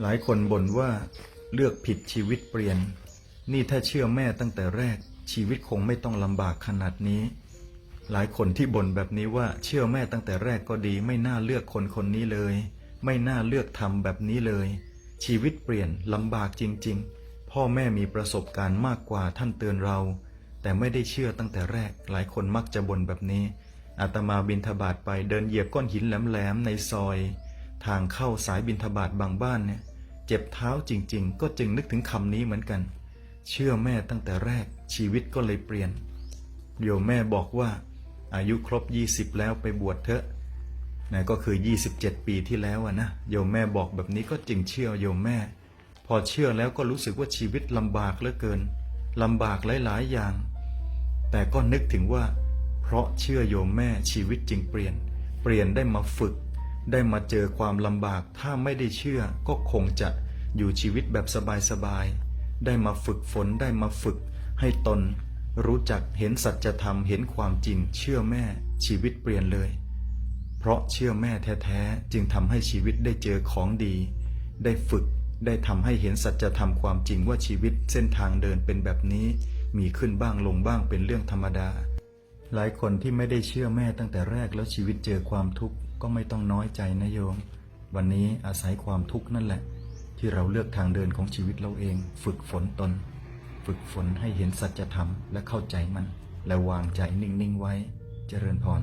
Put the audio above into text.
หลายคนบ่นว่าเลือกผิดชีวิตเปลี่ยน นี่ถ้าเชื่อแม่ตั้งแต่แรก ชีวิตคงไม่ต้องลำบากขนาดนี้ หลายคนที่บ่นแบบนี้ว่าเชื่อแม่ตั้งแต่แรกก็ดี ไม่น่าเลือกคนคนนี้เลย ไม่น่าเลือกทำแบบนี้เลย ชีวิตเปลี่ยนลำบากจริง ๆ พ่อแม่มีประสบการณ์มากกว่าท่านเตือนเรา แต่ไม่ได้เชื่อตั้งแต่แรก หลายคนมักจะบ่นแบบนี้อาตมาบินทบาทไปเดินเหยียบก้อนหินแหลมๆในซอย ทางเข้าสายบินทบาทบางบ้านเนี่ยเจ็บเท้าจริง ๆ ก็จึงนึกถึงคำนี้เหมือนกัน เชื่อแม่ตั้งแต่แรกชีวิตก็เลยเปลี่ยนโยมแม่บอกว่า อายุครบ 20 แล้วไปบวชเถอะนะก็คือ 27 ปีที่แล้วอะนะโยมแม่บอกแบบนี้ก็จึงเชื่อโยมแม่ พอเชื่อแล้วก็รู้สึกว่าชีวิตลำบากเหลือเกินลำบากหลาย ๆ อย่าง แต่ก็นึกถึงว่า เพราะเชื่อโยมแม่ชีวิตจึงเปลี่ยน เปลี่ยนได้มาฝึก ได้มาเจอความลำบากถ้าไม่ได้เชื่อก็คงจะอยู่ชีวิตแบบสบายๆ ได้มาฝึกฝนได้มาฝึก ให้ตนรู้จักเห็นสัจธรรมเห็นความจริง เชื่อแม่ชีวิตเปลี่ยนเลย เพราะเชื่อแม่แท้ๆ จึงทำให้ชีวิตได้เจอของดี ได้ฝึกได้ทำให้เห็นสัจธรรมความจริงว่าชีวิตเส้นทางเดินเป็นแบบนี้ มีขึ้นบ้างลงบ้างเป็นเรื่องธรรมดา หลายคนที่ไม่ได้เชื่อแม่ตั้งแต่แรกแล้วชีวิตเจอความทุกข์ก็ไม่ต้องน้อยใจนะโยม วันนี้อาศัยความทุกข์นั่นแหละ ที่เราเลือกทางเดินของชีวิตเราเอง ฝึกฝนตน ฝึกฝนให้เห็นสัจธรรมและเข้าใจมัน และวางใจนิ่งๆไว้ เจริญพร